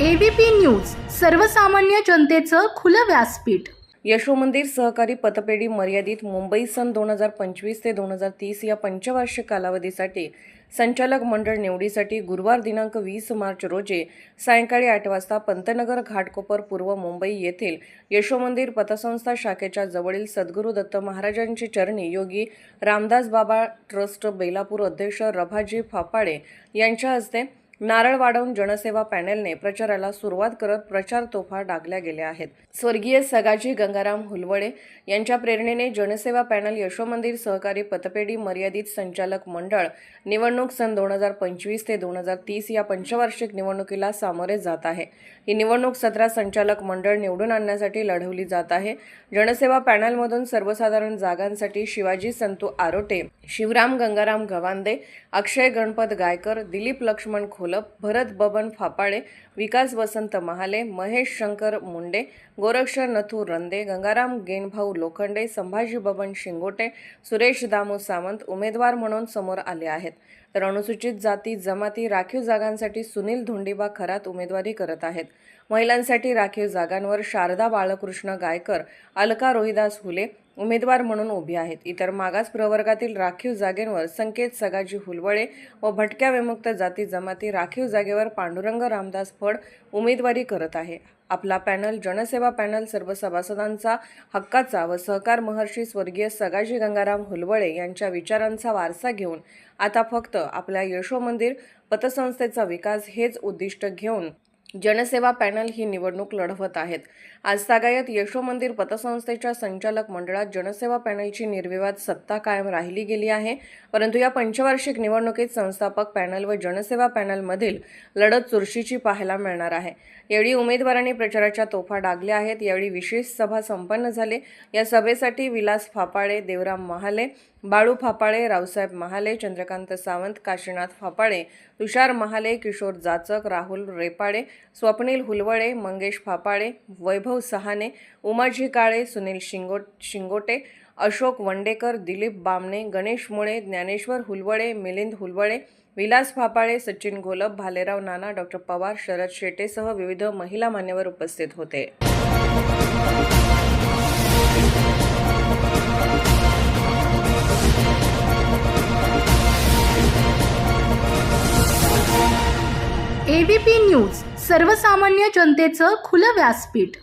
ABP news सर्वसामान्य जनतेचं खुलं व्यासपीठ. यशोमंदिर सहकारी पतपेढी मर्यादित मुंबई सन दोन हजार पंचवीस ते दोन हजार तीस या पंचवार्षिक कालावधीसाठी संचालक मंडळ निवडीसाठी गुरुवार दिनांक वीस मार्च रोजी सायंकाळी आठ वाजता पंतनगर घाटकोपर पूर्व मुंबई येथील यशो मंदिर पतसंस्था शाखेच्या जवळील सद्गुरू दत्त महाराजांची चरणी योगी रामदास बाबा ट्रस्ट बेलापूर अध्यक्ष रभाजी फापाडे यांच्या हस्ते नारळ वाढवून जनसेवा पॅनेलने प्रचाराला सुरुवात करत प्रचार तोफा डागल्या गेल्या आहेत. स्वर्गीय सगाजी गंगाराम हुलवडे यांच्या प्रेरणेने जनसेवा पॅनल यशोमंदिर सहकारी पतपेढी मर्यादित संचालक मंडळ निवडणूक सन दोन हजार पंचवीस ते दोन हजार तीस या पंचवार्षिक निवडणुकीला सामोरे जात आहे. ही निवडणूक सतरा संचालक मंडळ निवडून आणण्यासाठी लढवली जात आहे. जनसेवा पॅनलमधून सर्वसाधारण जागांसाठी शिवाजी संतू आरोटे शिवराम गंगाराम गवांदे अक्षय गणपत गायकर दिलीप लक्ष्मण खोलप भरत बबन फापाळे विकास वसंत महाले महेश शंकर मुंडे गोरक्षर नथू रंदे गंगाराम गेनभाऊ लोखंडे संभाजी बबन शिंगोटे सुरेश दामू सावंत उमेदवार म्हणून समोर आले आहेत. तर अनुसूचित जाती जमाती राखीव जागांसाठी सुनील धोंडीबा खरात उमेदवारी करत आहेत. महिलांसाठी राखीव जागांवर शारदा बाळकृष्ण गायकर अलका रोहिदास हुले उमेदवार म्हणून उभी आहेत. इतर मागास प्रवर्गातील राखीव जागेंवर संकेत सगाजी हुलवळे व भटक्या विमुक्त जाती जमाती राखीव जागेवर पांडुरंग रामदास फड उमेदवारी करत आहे. आपला पॅनल जनसेवा पॅनल सर्व सभासदांचा हक्काचा व सहकार महर्षी स्वर्गीय सगाजी गंगाराम हुलवळे यांच्या विचारांचा वारसा घेऊन आता फक्त आपल्या यशोमंदिर पतसंस्थेचा विकास हेच उद्दिष्ट घेऊन जनसेवा पॅनल ही निवडणूक लढवत आहेत. आज तागायत यशोमंदिर पतसंस्थेच्या संचालक मंडळात जनसेवा पॅनलची निर्विवाद सत्ता कायम राहिली गेली आहे. परंतु या पंचवार्षिक निवडणुकीत संस्थापक पॅनल व जनसेवा पॅनलमधील लढत चुरशीची पाहायला मिळणार आहे. यावेळी उमेदवारांनी प्रचाराच्या तोफा डागल्या आहेत. यावेळी विशेष सभा संपन्न झाले. या सभेसाठी विलास फापाळे देवराम महाले बाळू फापाळे रावसाहेब महाले चंद्रकांत सावंत काशीनाथ फापाळे तुषार महाले किशोर जाचक राहुल रेपाडे स्वप्नील हुलवळे मंगेश फापाळे वैभव सहाने उमाजी काळे सुनील शिंगो शिंगोटे अशोक वंडेकर दिलीप बामणे गणेश मुळे ज्ञानेश्वर हुलवळे मिलिंद हुलवळे विलास फापाळे सचिन घोलप भालेराव नाना डॉक्टर पवार शरद शेटेसह विविध महिला मान्यवर उपस्थित होते. एबीपी न्यूज सर्वसामान्य जनतेचं खुलं व्यासपीठ.